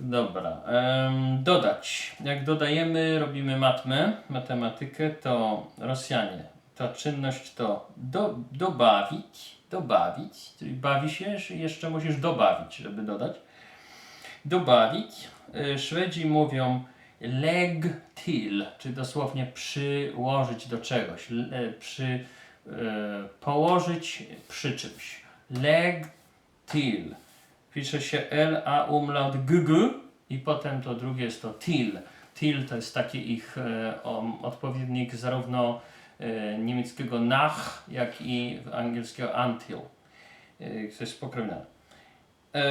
Dobra. dodać. Jak dodajemy, robimy matmę, matematykę, to Rosjanie. Ta czynność to do, dobawić, dobawić, czyli bawi się, jeszcze musisz dobawić, żeby dodać. Dobawić. Y, Szwedzi mówią leg till, czyli dosłownie przyłożyć do czegoś, e, przy, e, położyć przy czymś. Leg till. Pisze się L, A umlaut G, G i potem to drugie jest to till. Till to jest taki ich e, odpowiednik zarówno e, niemieckiego nach, jak i angielskiego until. E, to jest pokrewne. E,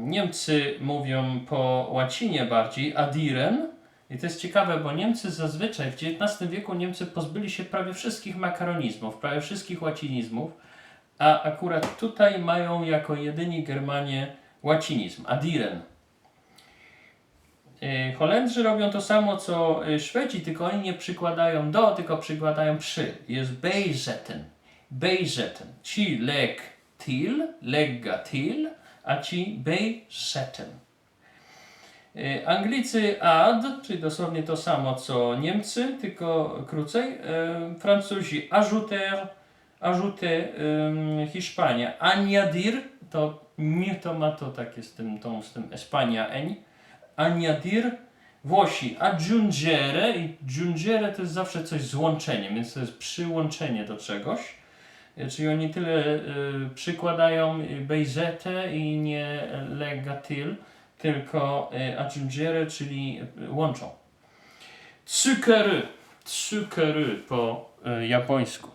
Niemcy mówią po łacinie bardziej adiren. I to jest ciekawe, bo Niemcy zazwyczaj w XIX wieku Niemcy pozbyli się prawie wszystkich makaronizmów, prawie wszystkich łacinizmów, a akurat tutaj mają jako jedyni Germanie łacinizm, adiren. Y, Holendrzy robią to samo co y, Szwedzi, tylko oni nie przykładają do, tylko przykładają przy. Jest beizetten. Beizetten. Ci leg till, legga till, a ci beizetten. Y, Anglicy ad, czyli dosłownie to samo co Niemcy, tylko krócej. Francuzi ajouter, ajouter, ym, Hiszpania añadir, to nie to ma to takie z tym, tą, z tym Espania eń. Añadir, Włosi aggiungere i giungere to jest zawsze coś z łączeniem, więc to jest przyłączenie do czegoś. Y, Czyli oni tyle y, przykładają y, bejzetę i nie legatil, tylko y, aggiungere, czyli y, łączą. Tsukeru, tsukeru po y, japońsku.